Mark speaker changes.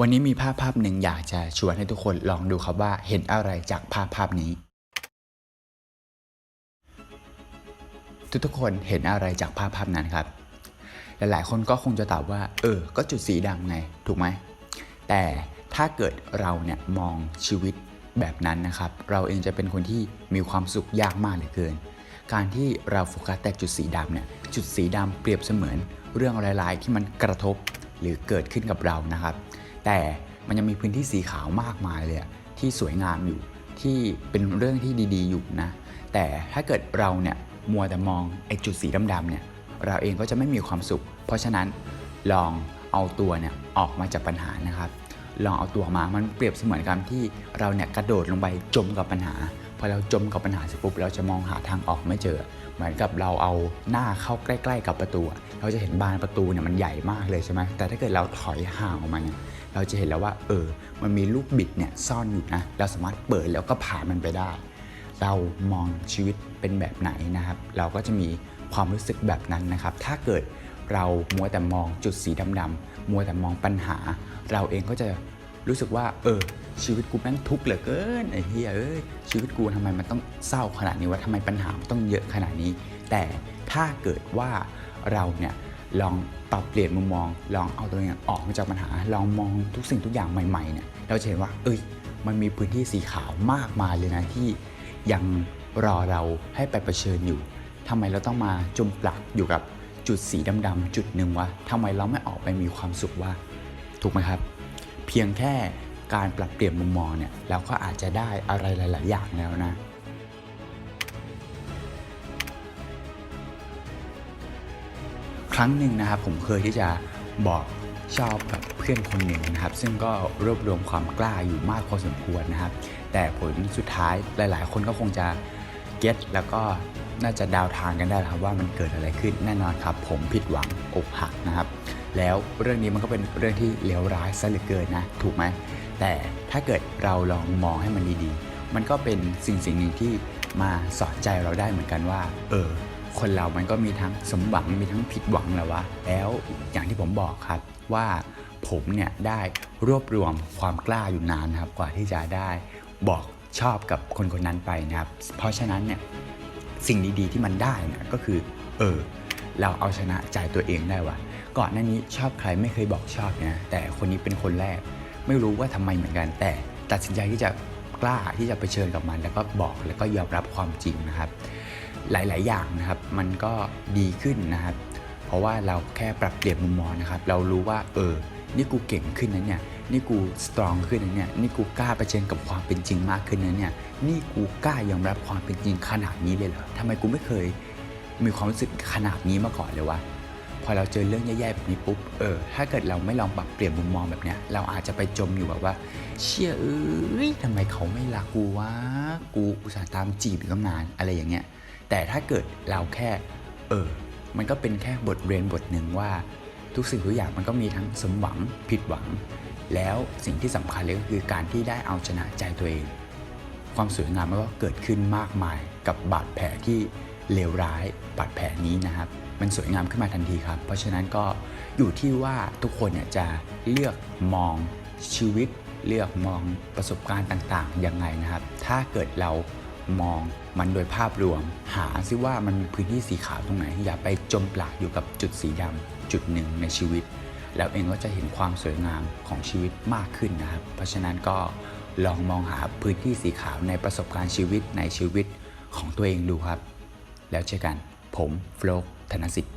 Speaker 1: วันนี้มีภาพภาพหนึ่งอยากจะชวนให้ทุกคนลองดูครับว่าเห็นอะไรจากภาพภาพนี้ ทุกๆคนเห็นอะไรจากภาพภาพนั้นครับ หลายๆ คนก็คงจะตอบว่า เออ ก็จุดสีดำไง ถูกไหม แต่ถ้าเกิดเราเนี่ยมองชีวิตแบบนั้นนะครับ เราเองจะเป็นคนที่มีความสุขยากมากเหลือเกิน การที่เราโฟกัสแต่จุดสีดำเนี่ย จุดสีดำเปรียบเสมือนเรื่องร้ายๆที่มันกระทบหรือเกิดขึ้นกับเรานะครับ แต่มันยังมีพื้นที่สีขาวมากมายเลยที่สวยงามอยู่ที่เป็นเรื่องที่ดีๆ อยู่นะ แต่ถ้าเกิดเราเนี่ยมัวแต่มองไอ้จุดสีดำๆเนี่ยเราเองก็จะไม่มีความสุข เพราะฉะนั้นลองเอาตัวเนี่ยออกมาจากปัญหานะครับ ลองเอาตัวมามันเปรียบเสมือนกับที่เราเนี่ยกระโดดลงไปจมกับปัญหา อเราจมกับปัญหาเสร็จปุ๊บเราจะมองหาทางออกไม่เจอ เหมือนกับเราเอาหน้าเข้าใกล้ ๆ กับประตู เราจะเห็นบานประตูเนี่ยมันใหญ่มากเลยใช่ไหมแต่ถ้าเกิดเราถอยห่างออกมาเนี่ยเราจะเห็นแล้วว่า เออ มันมีลูกบิดเนี่ยซ่อนอยู่นะเราสามารถเปิดแล้วก็ผ่านมันไปได้ เรามองชีวิตเป็นแบบไหนนะครับ เราก็จะมีความรู้สึกแบบนั้นนะครับ ถ้าเกิดเรามัวแต่มองจุดสีดำๆมัวแต่มองปัญหา เราเองก็จะ รู้สึกว่าเออชีวิตกูแม่งทุกข์เหลือเกินไอ้เฮียเอ้ยชีวิตกูทำไมมันต้องเศร้าขนาดนี้วะทำไมปัญหาต้องเยอะขนาดนี้ แต่ถ้าเกิดว่าเราเนี่ยลองปรับเปลี่ยนมุมมอง ลองเอาตัวเองออกมาจากปัญหา ลองมองทุกสิ่งทุกอย่างใหม่ๆเนี่ยเราจะเห็นว่า เอ้ย มันมีพื้นที่สีขาวมากมายเลยนะที่ยังรอเราให้ไปเผชิญอยู่ทำไมเราต้องมาจมปลักอยู่กับจุดสีดำๆจุดหนึ่งวะทำไมเราไม่ออกไปมีความสุขวะถูกไหมครับ เพียงแค่การปรับเปลี่ยนมุมมองเนี่ยเราก็อาจจะได้อะไรหลาย ๆ อย่างแล้วนะครั้งหนึ่งนะครับผมเคยที่จะบอกชอบกับเพื่อนคนหนึ่งนะครับ ซึ่งก็รวบรวมความกล้าอยู่มากพอสมควรนะครับ แต่ผลสุดท้ายหลาย ๆ คนก็คงจะเก็ตแล้วก็น่าจะดาวทางกันได้ครับว่ามันเกิดอะไรขึ้นแน่นอนครับ ผมผิดหวังอกหักนะครับ แล้วเรื่องนี้มันก็เป็นเรื่องที่เลวร้ายซะเหลือเกินนะ ถูกไหม แต่ถ้าเกิดเราลองมองให้มันดีๆ มันก็เป็นสิ่งสิ่งหนึ่งที่มาสอนใจเราได้เหมือนกันว่า เออ คนเรามันก็มีทั้งสมหวังมีทั้งผิดหวังแหละวะ แล้วอย่างที่ผมบอกครับว่าผมเนี่ยได้รวบรวมความกล้าอยู่นานนะครับกว่าที่จะได้บอกชอบกับคนคนนั้นไปนะครับ เพราะฉะนั้นเนี่ยสิ่งดีๆที่มันได้เนี่ยก็คือ เออ เราเอาชนะใจตัวเองได้ว่ะก่อนหน้านี้ชอบใครไม่เคยบอกชอบนะแต่คนนี้เป็นคนแรก ไม่รู้ว่าทำไมเหมือนกัน แต่ตัดสินใจที่จะกล้าที่จะไปเชิญกับมัน แล้วก็บอกแล้วก็ยอมรับความจริงนะครับ หลาย ๆ อย่างนะครับ มันก็ดีขึ้นนะครับ เพราะว่าเราแค่ปรับเปลี่ยนมุมมองนะครับ เรารู้ว่าเออนี่กูเก่งขึ้นนะเนี่ย นี่กูสตรองขึ้นนะเนี่ย นี่กูกล้าไปเชิญกับความเป็นจริงมากขึ้นนะเนี่ย นี่กูกล้ายอมรับความเป็นจริงขนาดนี้เลยเหรอทำไมกูไม่เคย มีความรู้สึกขนาดนี้มาก่อนเลยวะพอเราเจอเรื่องแย่ๆแบบนี้ปุ๊บเออถ้าเกิดเราไม่ลองปรับเปลี่ยนมุมมองแบบเนี้ย เราอาจจะไปจมอยู่แบบว่า เชี่ยเอ้ยทำไมเขาไม่รักกูวะกูอุตส่าห์ตามจีบอยู่ตั้งนานอะไรอย่างเงี้ยแต่ถ้าเกิดเราแค่เออมันก็เป็นแค่บทเรียนบทหนึ่งว่า ทุกสิ่งทุกอย่างมันก็มีทั้งสมหวังผิดหวัง แล้วสิ่งที่สำคัญเลยก็คือการที่ได้เอาชนะใจตัวเอง ความสวยงามมันก็เกิดขึ้นมากมายกับบาดแผลที่ เลวร้ายบาดแผลนี้นะครับ มันสวยงามขึ้นมาทันทีครับ เพราะฉะนั้นก็อยู่ที่ว่าทุกคนเนี่ยจะเลือกมองชีวิต เลือกมองประสบการณ์ต่างๆยังไงนะครับ ถ้าเกิดเรามองมันโดยภาพรวม หาซิว่ามันมีพื้นที่สีขาวตรงไหน อย่าไปจมปลักอยู่กับจุดสีดำจุดหนึ่งในชีวิต แล้วเองก็จะเห็นความสวยงามของชีวิตมากขึ้นนะครับ เพราะฉะนั้นก็ลองมองหาพื้นที่สีขาวในประสบการณ์ชีวิตในชีวิตของตัวเองดูครับ แล้วเจอกัน ผมโฟลกธนสิทธิ์